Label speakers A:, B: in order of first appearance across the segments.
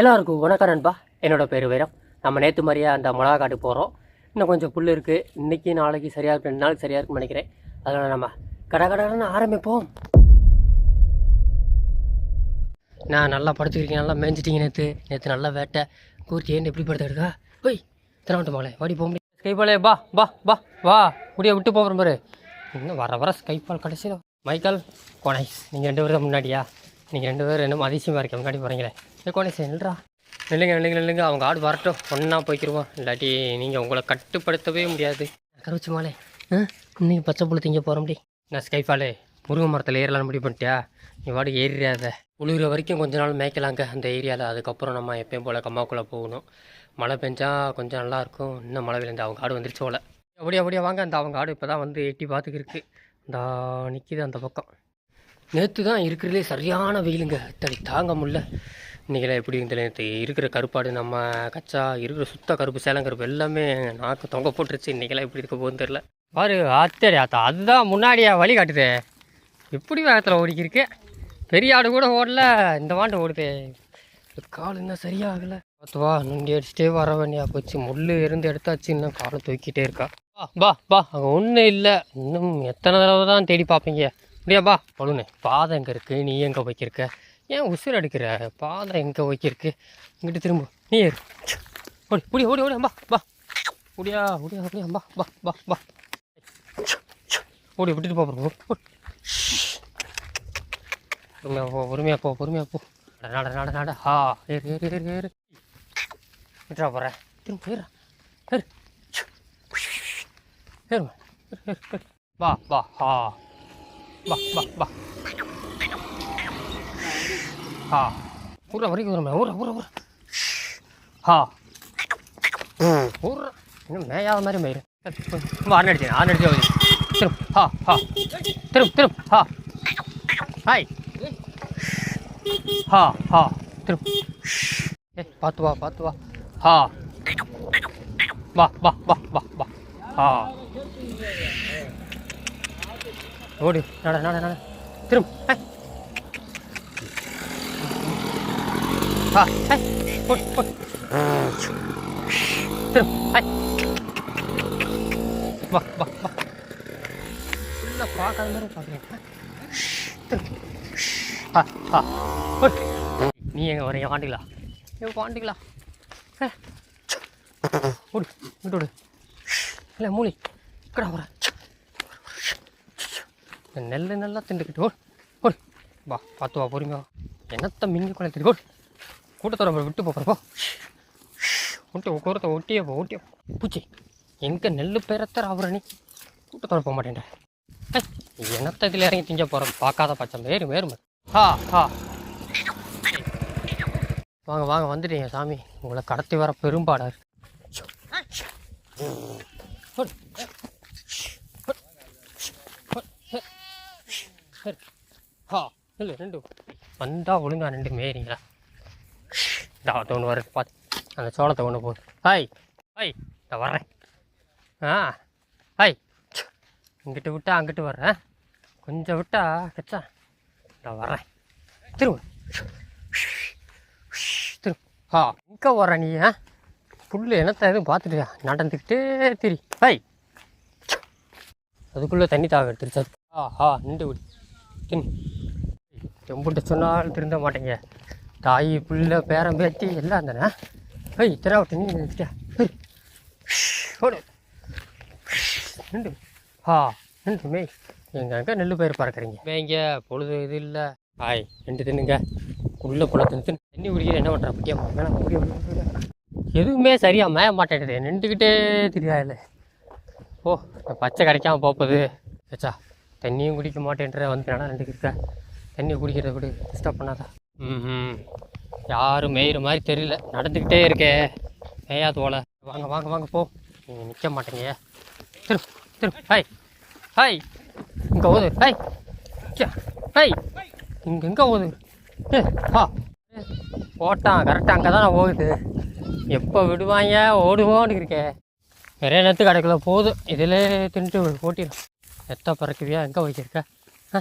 A: எல்லாருக்கும் வணக்கம் நண்பா. என்னோட பேர் வீரம். நம்ம நேற்று மாதிரியே அந்த மிளகா காட்டு போகிறோம் இன்னும் கொஞ்சம் புல் இருக்குது இன்றைக்கி நாளைக்கு சரியாக இருக்கும் ரெண்டு நாளைக்கு சரியாக இருக்கும்னு நினைக்கிறேன். அதனால் நம்ம கடை கடைன்னு ஆரம்பிப்போம். நான் நல்லா படுத்துக்கிறீங்க நல்லா மேய்ஞ்சிட்டிங்க நேற்று நேற்று நல்லா வேட்டை. கூர்த்தி ஏன் எப்படி படுத்து எடுக்கா ஓய் திரவட்டு மகளே. வாடி போக முடியும் ஸ்கைபாலே பா பா பா வா முடிய விட்டு போகிறோம் பாரு. இன்னும் வர வர ஸ்கைபால் கடைசியில். மைக்கேல் கொனைஸ் நீங்கள் ரெண்டு பேரும் முன்னாடியா? நீங்கள் ரெண்டு பேரும் இன்னும் அதிசயமாக இருக்க முன்னாடி போகிறீங்களே ஏ கோனைஸ் நில்றா நில்லுங்க நில்லுங்க நில்லுங்க. அவங்க ஆடு வரட்டும். ஒன்றா போய்க்கிருவோம். இல்லாட்டி நீங்கள் உங்களை கட்டுப்படுத்தவே முடியாது. கருவச்சி மாலே. ஆ? இன்னைக்கு பச்சை புள்ளு திங்க போகிற முடி நான் ஸ்கைஃபாலே? முருங்கை மரத்தில் ஏறலாம்னு முடிவு பண்ணிட்டியா? நீ வாடு ஏறிடாத. உழுகிற வரைக்கும் கொஞ்ச நாள் மேய்க்கலாங்க அந்த ஏரியாவில் அதுக்கப்புறம் நம்ம எப்பயும் போல் கம்மாக்குள்ளே போகணும். மழை பெஞ்சா கொஞ்சம் நல்லா இருக்கும். இன்னும் மழை விழுந்து அவங்க ஆடு வந்துருச்சு போல. அப்படியே அப்படியே வாங்க. அந்த அவங்க ஆடு இப்போ தான் வந்து எட்டி பார்த்துக்கிருக்கு. இந்த நிற்கிது அந்த பக்கம். நேற்று தான் இருக்கிறதுலே சரியான வெயிலுங்க. தடி தாங்க முடியல. இன்றைக்கெல்லாம் எப்படி தெரியும் இருக்கிற கருப்பாடு நம்ம கச்சா இருக்கிற சுத்த கருப்பு சேலங்கருப்பு எல்லாமே நாக்கு தொங்க போட்டுருச்சு. இன்றைக்கெல்லாம் எப்படி இருக்க போகுதுன்னு தெரில பாரு ஆத்தடி ஆத்தா அதுதான் முன்னாடியே வழி காட்டுதே. எப்படி வேகத்தில் ஓடிக்கிருக்கு? பெரிய ஆடு கூட ஓடல இந்த மாண்டு ஓடுதே. கால் இன்னும் சரியாகலை. பார்த்துவா நுண்டி அடிச்சுட்டே வர வேண்டியா போச்சு. முள் இருந்து எடுத்தாச்சு இன்னும் காலை தூக்கிட்டே இருக்கா. பா பா பா அங்கே ஒன்றும் இல்லை. இன்னும் எத்தனை தடவை தான் தேடி பார்ப்பீங்க. அப்படியா பா பழுனே. பாதை எங்கே இருக்குது நீ எங்கே போய்க்கிருக்க? ஏன் உசுர் அடிக்கிற? பாதம் எங்கே வைக்கிருக்கு இங்கிட்டு திரும்ப. நீ ஏறு. ஓடி ஓடி ஓடி ஓடி பா பா ஓடியா ஓடியா ஓடியா பா பா பா பா. ஓடி. விட்டுட்டு போகிறோம் பொறுமையாக போ பொறுமையாக போ. பொறுமையாக போ நட நட நட ஹா ஏறு ஏறு ஏறு ஏறு. விட்டுறா போகிறேன் திரும்ப ஏறு. ஏறு ஏறு ஏறு ஏறு. வா வா ஹா வா வா வா. ஹா ஊரா வரைக்கும் வருமே ஊரா ஊரா ஊரா ஹா ஊரா இன்னும் மேயாத மாதிரி மயிறு ஆறு அடிச்சு ஆறு அடிச்சு திரும் ஹா ஹா திரும் திரும் ஹா ஹாய் ஹா ஹா திரும் ஏ பார்த்து வா பார்த்து வா ஹா வா வா வா வா வா ஹா ஓடு நட நட நட திரும் ஹை ஹா ஹை ஓடு ஓடு திரும் ஹை வா வா வா ஃபுல்லாக பார்க்காத மாதிரி பார்க்குறேன் நீ எங்கே வரீங்க வாண்டிங்களா ஏ வாண்டிங்களா ஓடு இங்கிட்டு ஓடு இல்லை மூலி கடா வர நெல் நல்லா திண்டுக்கிட்டு ஓடு ஓடு வா பார்த்து வா பொறுமையா என்னத்த மின்னி குழந்தை ஓடு கூட்டத்தோட விட்டு போகிறப்போ ஒட்டி கூரத்தை ஒட்டியே போ ஒட்டியே பூச்சி எங்கே நெல் பெறத்தர் அவரை நீ கூட்டத்தோட போக மாட்டேன்டா. என்னத்த இதில் இறங்கி திங்க போகிறோம் பார்க்காத பச்சம் வேறு மேரும் ஹா ஹா. வாங்க வாங்க வந்துட்டீங்க சாமி. உங்களை கடத்தி வர பெரும்பாடா சரி. ஹா இல்லை ரெண்டு. வந்தா ஒழுங்கா ரெண்டு மேரிங்களா? இதா ஒன்று வர பார்த்து அந்த சோளத்தை ஒன்று போகுது ஹாய் ஹாய் நான் வர்றேன். ஆ ஹாய். இங்கிட்டு விட்டா அங்கிட்டு வர்றேன் கொஞ்சம் விட்டா கச்சா நான் வர்றேன். திரும்ப திரும்ப ஆ இங்கே வர நீ ஆ? புல் என்னத்த எதுவும் பார்த்துட்டியா நடந்துக்கிட்டே திரி. ஹாய். அதுக்குள்ளே தண்ணி தாக எடுத்துருச்சு. ஆ ஆ நின்று விடு தின். எம்பிட்ட சொன்னாலும் திருந்த மாட்டேங்க. தாய் புள்ள பேரன் பேத்தி எல்லாம் தானே ஐய் இத்தனை தண்ணி நிறுத்தியா ஏய் ஓடு. நின்று ஆ நின்று மேய். எங்க எங்கே நெல் பயிர் பறக்குறீங்க? மேய்ங்க பொழுது இது இல்லை. ஆய் ரெண்டு தின்னுங்க. உள்ள புள்ள தின்னு தின்னு தண்ணி குடிக்கிற என்ன பண்ணுற பட்டியா முடிய எதுவுமே சரியாக மேய மாட்டேங்குது. நின்றுக்கிட்டே தெரியாது ஓ பச்சை கிடைக்காம போப்பது. ஏச்சா தண்ணியும் குடிக்க மாட்டேன்ற வந்து நட நின்றுக்கிட்ட தண்ணி குடிக்கிறத விடு. டிஸ்டர்ப் பண்ணாத. யாரும் மேயிற மாதிரி தெரியல. நடந்துக்கிட்டே இருக்கே. மேயாது போல. வாங்க வாங்க வாங்க போ. நீங்கள் நிற்க மாட்டேங்க. திரு திரு ஹாய் ஹாய் இங்கே ஓது. ஹாய் ஹாய் இங்கே எங்கே ஓது. ஹா போட்டான் கரெக்டாக அங்கே தான் ஓடுது எப்போ விடுவாங்க? ஓடுவோன்னு இருக்கேன் நிறைய நேரத்துக்கு கிடைக்கல போதும் இதில் தின்ட்டு ஓட்டிடும் எத்த பறக்குவியா? எங்கே வைக்கிருக்க ஆ?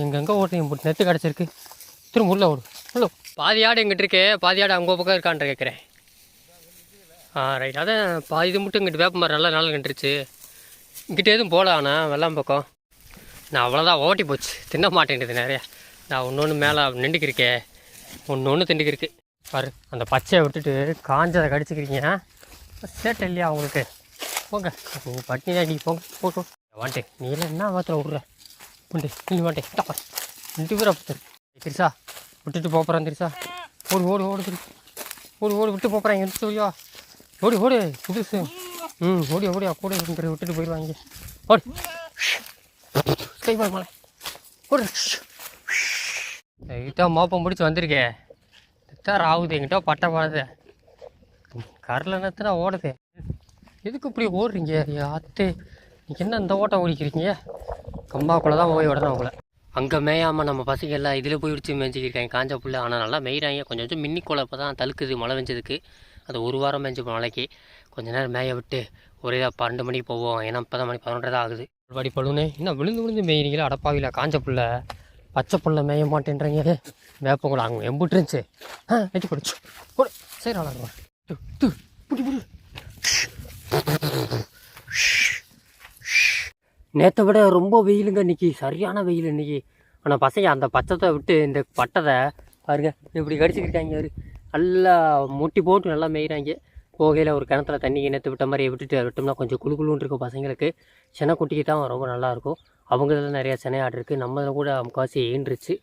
A: எங்கெங்கே எங்கெங்கே ஓட்டுறீங்க நெத்து கிடச்சிருக்கு. திரும்ப உள்ள ஓடு. உள்ள பாதி ஆடு எங்கிட்ட இருக்கு? பாதி ஆடு அவங்க பக்கம் இருக்கான்ற கேட்குறேன் ஆ ரைட். அதான் பாதி இது மட்டும் இங்கிட்டு வேப்ப மரம் நல்லா நாள் கண்டுருச்சு இங்கிட்ட எதுவும் போகல ஆனால் வெள்ளாம் பக்கம். நான் அவ்வளோதான் ஓட்டி போச்சு. தின்ன மாட்டேன்டுது நிறையா. நான் ஒன்று ஒன்று மேலே நின்றுக்கிருக்கே. ஒன்று ஒன்று திண்டுக்கிருக்கு பாரு அந்த பச்சையை விட்டுட்டு காஞ்சதை கடிச்சிக்கிறீங்க சேட்டை இல்லையா உங்களுக்கு? போங்க. நீ பட்டினி தான் நீங்கள் போங்க போட்டோம் வாண்டே. நீ என்ன மாத்திரம் விட்ற? புண்டு நீ மாட்டேன் டப்பா ரெண்டு பேரா பத்து திரிசா விட்டுட்டு போகிறான் தெரிசா ஓடு ஓடு ஓடு திரு ஓடு ஓடு விட்டு போகிறேன் எடுத்து ஓடியா ஓடி ஓடு புதுசு ம் ஓடி ஓடியா கூட இருந்து விட்டுட்டு போயிடுவாங்க ஓடு. கை பாரு மலை. ஓடு. எங்கிட்ட மோப்பம் பிடிச்சி வந்திருக்கே. எத்தார் ஆகுது எங்கிட்ட பட்டை பாடுது கரில் நேரத்தில் ஓடுது. எதுக்கு இப்படி ஓடுறீங்க? அத்தை நீங்கள் என்ன இந்த ஓட்டம் ஓடிக்கிறீங்க? கம்பாக்குள்ளே தான் போய் விடணும் அவங்கள அங்கே மேயாமல் நம்ம பசங்க எல்லாம் இதில் போய் பிடிச்சி மேய்ச்சிக்கிருக்காங்க காஞ்ச புல்ல. ஆனால் நல்லா மேய்கிறாங்க கொஞ்சம் கொஞ்சம் மின்னி கோலை இப்போ தான் தழுக்குது மழை பெஞ்சதுக்கு. அது ஒரு வாரம் மேய்ஞ்சி நாளைக்கு. கொஞ்ச நேரம் மேய விட்டு ஒரே தான் பன்னெண்டு மணிக்கு போவோம். ஏன்னா இப்போ தான் மணி பதினொன்றரை தான் ஆகுது. படி பழுனே என்ன விழுந்து விழுந்து மேய்கிறீங்களா அடப்பாவில காஞ்ச புல்ல. பச்சை புல்ல மேய மாட்டேன்றீங்க. வேப்பம் கூட அங்கே எம்பிட்டு இருந்துச்சு. ஆ வெட்டி பிடிச்சு போடு. சரி நல்லா து து புடி புடி நேற்றை விட ரொம்ப வெயிலுங்க இன்னைக்கு சரியான வெயில் இன்றைக்கி ஆனால் பசங்க அந்த பச்சத்தை விட்டு இந்த பட்டத்தை பாருங்க இப்படி கடிச்சிக்கிட்டாங்க அவர் நல்லா முட்டி போட்டு நல்லா மேய்கிறாங்க போகையில் ஒரு கிணத்துல தண்ணி இணைத்து விட்ட மாதிரி விட்டுட்டு விட்டோம்னா கொஞ்சம் குழு குளுன்னு இருக்கும் பசங்களுக்கு. செனை குட்டிக்கு தான் ரொம்ப நல்லாயிருக்கும் அவங்க இதில் நிறையா செனை ஆடு இருக்குது நம்ம கூட முக்கால்வாசி ஏன்றுச்சு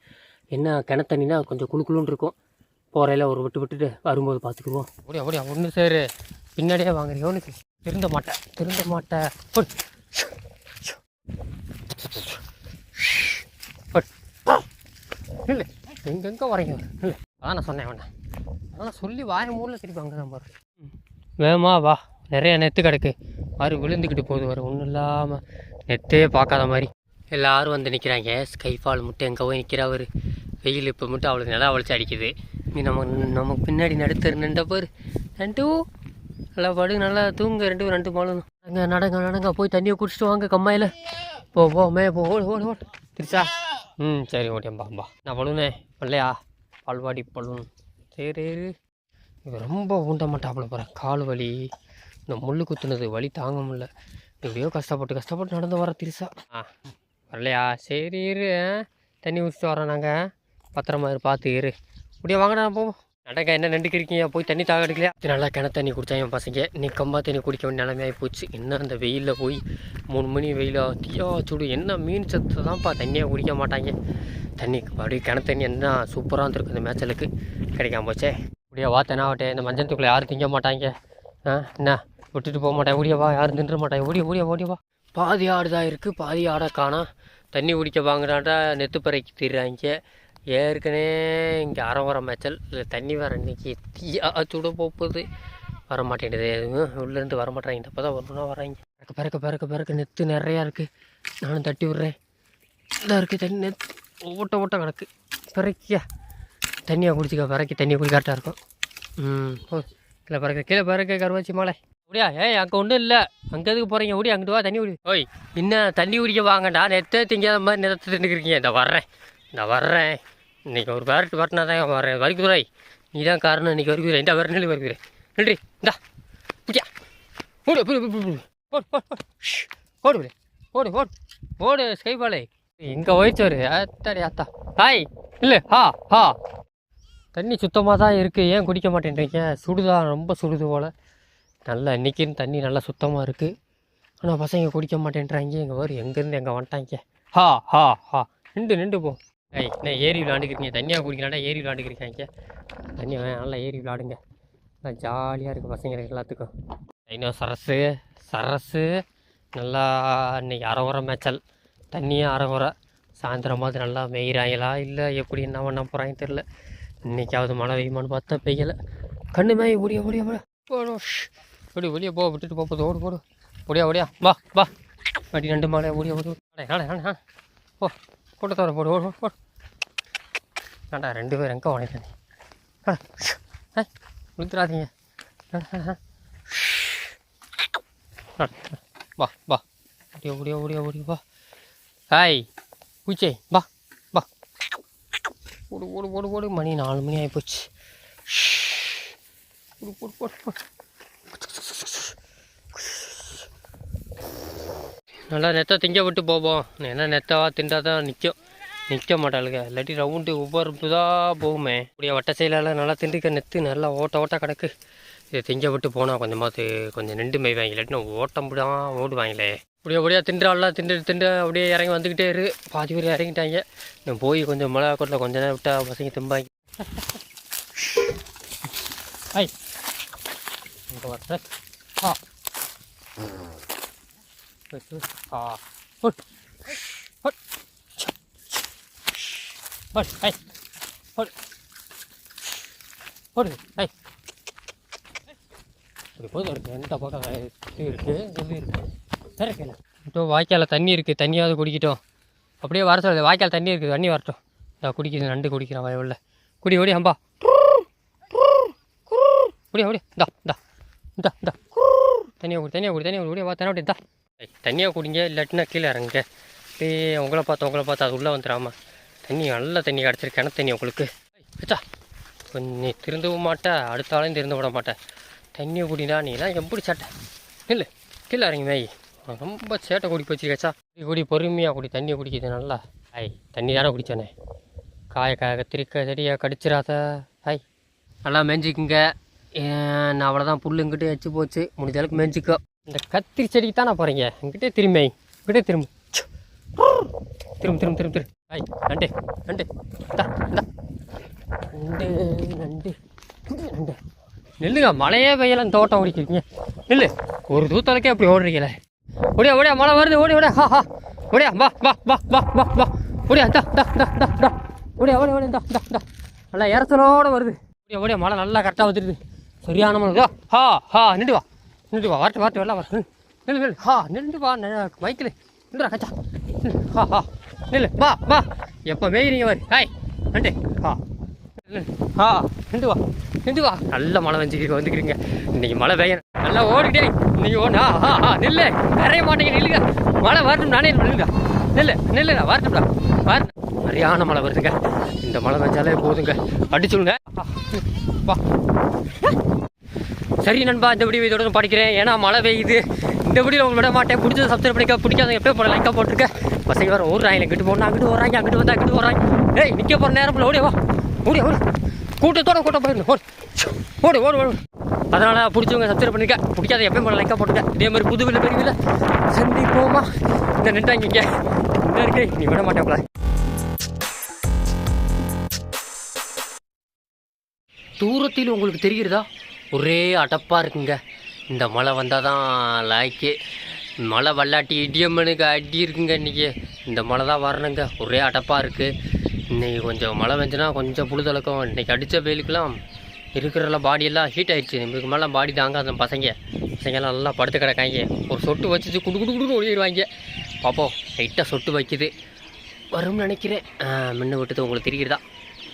A: என்ன கிணத்தண்ணினா கொஞ்சம் குழு குளுன்னு இருக்கும். போகிறையில் ஒரு விட்டு விட்டுட்டு வரும்போது பார்த்துக்குவோம். அப்படியா அப்படியா ஒன்று சேரு. பின்னாடியே வாங்குறியோன்னு திருந்த மாட்டேன் திருந்த மாட்டேன் இல்லை எங்கெங்கே வரையும் இல்லை அதான் நான் சொன்னேன் வேணா அதெல்லாம் சொல்லி வாய மூடில் திருப்பி அங்கே தான் பாரு. வேகமா வா. நிறைய நெத்து கிடக்கு. மாதிரி விழுந்துக்கிட்டு போகுது வரும் ஒன்றும் இல்லாமல் நெத்தே பார்க்காத மாதிரி. எல்லாரும் வந்து நிற்கிறாங்க ஸ்கைஃபால் மட்டும் எங்கே போய் நிற்கிறவர் வெயில் இப்போ மட்டும் அவளுக்கு நல்லா வலிச்சு அடிக்குது. நீ நம்ம நமக்கு பின்னாடி நடுத்தர் நின்ற நண்டு நல்லா படு நல்லா தூங்க ரெண்டு ரெண்டு மாலும். நடங்க நடங்க நடங்க. போய் தண்ணியை குடிச்சிட்டு வாங்க கம்மாயில். போ போ மே போ ஓடு ஓடு ஓடு. திருச்சா? ம் சரி ஓட்டேன் பா நான் பழுனே பண்ணலையா பால்வாடி பழுன் சரி ரொம்ப ஊண்ட மாட்டாப்புல போகிறேன் கால் வலி. இந்த முள் குத்துனது வலி தாங்க முடியல. எப்படியோ கஷ்டப்பட்டு கஷ்டப்பட்டு நடந்து வர திருசா ஆ வரலையா? சரி இரு தண்ணி குடிச்சிட்டு வரோம் நாங்கள் பத்திரமா இரு பார்த்து இரு இப்படியே வாங்கடா போவோம். நடக்க என்ன நின்றுக்கு போய் தண்ணி தாக எடுக்கலையா? நல்லா கிணத்து தண்ணி குடித்தாங்க என் பசங்க. நீ கம்பா தண்ணி குடிக்க வேண்டிய நிலைமையாகி போச்சு என்ன அந்த வெயிலில் போய் மூணு மணி வெயிலா தீயா சுடு. என்ன மீன் சத்து தான்ப்பா தண்ணியாக குடிக்க மாட்டாங்க. தண்ணி அப்படியே கிண தண்ணி என்ன சூப்பராக இருந்திருக்கு இந்த மேச்சலுக்கு. கிடைக்காம போச்சே. இப்படியே வா தெனாவட்டே இந்த மஞ்சள் யாரும் திங்க மாட்டாங்க. ஆ என்ன? விட்டுட்டு போக மாட்டேன் ஓடியவா யாரும் தின்ற மாட்டாங்க. ஓடிய ஓடிய ஓடியவா பாதி ஆடு தான் இருக்குது பாதி ஆடை காணா தண்ணி குடிக்க வாங்குறாண்டா நெத்துப்பறைக்கு தீர்றாங்க. ஏற்கனவே இங்கே அரை வர மேய்ச்சல் இல்லை தண்ணி வர இன்னைக்கு தீயா சுட போகுது. வர மாட்டேங்குது. எதுவும் உள்ளேருந்து வர மாட்டேறாங்க இப்போ தான் வரணும்னா வராங்க பிறக்க பிறக்க பிறக்க பிறக்க நெத்து நிறையா இருக்குது நானும் தட்டி விட்றேன். இதாக இருக்குது தண்ணி நெத்து ஓட்ட ஓட்ட கணக்கு. பிறக்கியா? தண்ணியை குடிச்சிக்க. பிறக்கி தண்ணியை குடி கரெக்டாக இருக்கும். ம் ஓ கீழே பிறக்க கீழே பிறக்க கருவாச்சி மாலை. அப்படியா ஏய் அங்கே ஒன்றும் இல்லை. அங்கே எதுக்கு போகிறீங்க ஓடி அங்கிட்டு வா. தண்ணி குடி. ஓய் என்ன தண்ணி குடிக்க வாங்கடா. நெத்தை திங்காத மாதிரி நிறத்து தின்னுக்கிறீங்க இந்த வர்றேன். நான் வர்றேன். இன்னைக்கு ஒரு பேரட் வரட்டினா தான் வரேன் வரிக்குதுரை நீ தான் காரணம் இன்றைக்கி வரிக்குதுரை இந்த வர நில்லு வரிக்குதுரை நன்றி இந்தா. பிடியா ஓடு ஓடு ஓடு ஓடு ஓடு ஓடு ஷ். ஓடு ஓடு ஓடு ஓடு அத்தாடி அத்தா. ஹாய். இல்லை ஹா ஹா. தண்ணி சுத்தமாக தான் இருக்குது ஏன் குடிக்க மாட்டேன்றீங்க? சுடுதான் ரொம்ப சுடுது போல். நல்லா இன்றைக்கின்னு தண்ணி நல்லா சுத்தமாக இருக்குது ஆனால் பசங்க குடிக்க மாட்டேன்றாங்க. எங்கள் வரும் எங்கேருந்து எங்கே வந்துட்டாங்க. ஹா ஹா ஹா. நின்று நின்று போ. ஏய் என்ன ஏரி விளாண்டுக்கிறீங்க தண்ணியாக குடிக்கலாண்டா ஏரி விளாண்டுக்கிறீங்க தண்ணியாக நல்லா ஏரி விளாடுங்க. நல்லா ஜாலியாக இருக்குது பசங்களுக்கு எல்லாத்துக்கும். I know Sarasu Sarasu. நல்லா இன்னைக்கு அரை உரம் மேய்ச்சல். தண்ணியும் அரை உரம் சாயந்தரமாவது நல்லா மேய்கிறாங்களா இல்லை எப்படி என்ன பண்ண போகிறாங்க தெரில இன்னைக்காவது மழை பெய்யுமான்னு பார்த்தா பெய்யலை. கண்ணு மேய் ஓடியா ஓடியா ஓடியா. போடும் ஓடி வெளியே போ விட்டுட்டு போ போகுது ஓடு போடு ஓடியா ஓடியா. வா வா. அப்படி ரெண்டு மாலை ஓடியா ஓடி ஓ போ. போட்டு தர போடு ஓடு போடு ஏண்டா ரெண்டு பேர் எங்கே உடைக்கிறேன் உளுத்துறாதீங்க வா வா. ஓடியோ ஓடியோ ஓடியோ ஓடியோ வா. ஹாய் பூச்சே வா வா. ஓடு ஓடு ஓடு ஓடு. மணி நாலு மணி ஆகிப்போச்சு ஓடு போடு போடு போடு நல்லா நெத்தை திங்க விட்டு போவோம். ஏன்னா நெத்தவா திண்டா தான் நிற்கும் நிற்க மாட்டாளுங்க இல்லாட்டி ரவுண்டு ஒவ்வொரு தான் போகுமே. இப்படியே வட்ட செயலால் நல்லா திண்டுக்க நெத்து நல்லா ஓட்ட ஓட்ட கிடக்கு. இதை திங்க விட்டு போனால் கொஞ்சமாவது கொஞ்சம் நின்று மேய்வாங்க இல்லாட்டினா ஓட்டம் தான் ஓடுவாங்களே இப்படியே அப்படியே திண்டாலாம் திண்டு திண்டு அப்படியே இறங்கி வந்துக்கிட்டே இரு. பாதி பேர் இறங்கிட்டாங்க. நான் போய் கொஞ்சம் மிளகா கொட்டில் கொஞ்ச நேரம் விட்டா பசங்க திம்பாங்க ஐ. ஆ வர ஆ ஆ ஹுட் ஹுட் ஹுட் இப்படி போதும் எந்த பக்கம் இது இது திறக்கல இப்போ வாய்க்காலில் தண்ணி இருக்குது தண்ணியாவது குடிக்கட்டும் அப்படியே வர சொல்லுது வாய்க்கால் தண்ணி இருக்குது தண்ணி வரட்டும் நான் குடிக்குது நண்டு குடிக்கிறேன் வயவுள்ள குடி ஓடி அம்பா குடி ஓடி இந்தா இந்தா இந்தா இந்தா தனியாக குடி தனியாக குடி தனியாக குடி வா தண்ணி இந்தா தண்ணியாக குடிங்க இல்லாட்டினா கீழே இறங்குங்க. அப்படியே உங்களை பார்த்து உங்களை பார்த்து அது உள்ளே வந்துடாமா. தண்ணி நல்ல தண்ணி கிடச்சிருக்கு கிணத்து தண்ணி உங்களுக்கு. வச்சா நீ திருந்தவும் மாட்டேன் அடுத்த ஆளையும் விட மாட்டேன் தண்ணியை குடிடா நீலாம் எப்படி சேட்டை? இல்லை கீழே இறங்கி மேய் ரொம்ப சேட்டை குடி வச்சிருக்கச்சா குடி குடி பொறுமையாக குடி தண்ணியை குடிக்குது நல்லா. ஐய் தண்ணி தானே குடித்தானே காய காய கத்திரிக்காய் செடியை கடிச்சிடாத. ஐய் நல்லா மேய்ஞ்சிக்குங்க நான் அவ்வளோதான் புல்லுங்கிட்டு வச்சு போச்சு. முடிஞ்ச அளவுக்கு மேய்ஞ்சிக்கோ இந்த கத்திரி செடிக்கு தானே போகிறீங்க இங்கிட்டே திரும்பி இங்கிட்டே திரும்ப. திரும்ப திரும்ப திரும்ப திரும்ப. ஐய் நண்டு நண்டு. இந்தா இந்தா. நண்டு நண்டு நண்டு. நெல்லுங்க மழையே பெய்யல இந்த தோட்டம் ஓடிக்கிறீங்க நெல்லு. ஒரு தூத்தலுக்கே அப்படி ஓடுறீங்களே. ஓடியா ஓடியா மழை வருது ஓடி ஓடியா ஹா ஹா. ஓடியா வா வா வா வா வா. வா ஓடியா தா தா தா தா தா ஓடியா ஓடியா ஓடியா தா தா தா நல்லா இறச்சலோட வருது. ஓடியா ஓடியா மழை நல்லா கரெக்டாக வந்துடுது சரியான மழை. ஹா ஹா நின்று வா. நின்று வா வரட்டு வரட்டு வரலாம் வரட்டு நில்லு நில் ஹா நின்று வா மைக்கில். நின்றா கச்சா ஹா ஹா. நில்லு வா வா. எப்போ மேய்கிறீங்க வரு. ஹாய். நண்டு. ஹா. ஆ ஹா. நின்று வா. நின்று வா. நல்ல மழை வந்துக்கிறீங்க வந்துக்கிறீங்க. இன்னைக்கு மழை பெய்யணும் நல்லா ஓடிட்டே இன்னைக்கு ஓடா ஹா ஹா. நில்லு. நிறைய மாட்டேங்க நில்லுங்க. மழை வரட்டும் நானே நில்லுங்க நில்லு நில்லுங்க வரட்டும்டா. வர. சரியான மழை வருதுங்க. இந்த மழை பெஞ்சாலே போதுங்க. அடிச்சுடுங்க. வா. சரி நண்பா இந்த வீடியோ இதோட படிக்கிறேன். ஏன்னா மழை பெய்யுது. இந்த வீடியோ உங்களுக்கு விட மாட்டேன். பிடிச்சது சப்ஸ்கிரைப் பண்ணிக்க. பிடிக்காத எப்போ போட லைக்காக போட்டிருக்கேன் பசங்க வேறு ஓடுறாங்க இங்கிட்டு போனால் அங்கிட்டு வராங்க அங்கிட்டு வந்தால் அங்கிட்டு வராங்க ஏய் நிற்க போகிற நேரம் ஓடி வா. ஓடி ஓடி. கூட்டத்தோட கூட்டம் போயிடணும். ஓடி. ஓடு ஓடு ஓடு. அதனால் பிடிச்சவங்க சப்ஸ்கிரைப் பண்ணிக்க. பிடிக்காத எப்பயும் போட லைக்காக போட்டுக்க. இதே மாதிரி புது வீட்டில் பெரிய சந்திப்போமா. இந்த நின்றாங்க இங்கே. இந்த இருக்கே. நீ விட மாட்டேன் தூரத்தில் உங்களுக்கு தெரிகிறதா? ஒரே அடப்பாக இருக்குங்க. இந்த மழை வந்தால் தான் லாய்க்கு. மழை வல்லாட்டி இடியம்மனுக்கு அடி இருக்குங்க இன்றைக்கி இந்த மழை தான் வரணுங்க. ஒரே அடப்பாக இருக்குது இன்றைக்கி கொஞ்சம் மழை பெஞ்சுனா கொஞ்சம் புழுதளக்கம் இன்றைக்கி அடித்த வெயிலுக்கெல்லாம் இருக்கிறலாம் பாடியெல்லாம் ஹீட் ஆகிடுச்சு இதுக்கு மேலே பாடி தாங்காத பசங்க. பசங்கெல்லாம் நல்லா படுத்து கிடக்காங்க. ஒரு சொட்டு வச்சுட்டு குடு குடு குடுன்னு ஓடிடுவாங்க. பார்ப்போம் லைட்டாக சொட்டு வைக்குது. வரும்னு நினைக்கிறேன். முன்ன விட்டது உங்களுக்கு தெரிகிறதா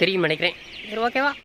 A: தெரியும் நினைக்கிறேன். சரி ஓகேவா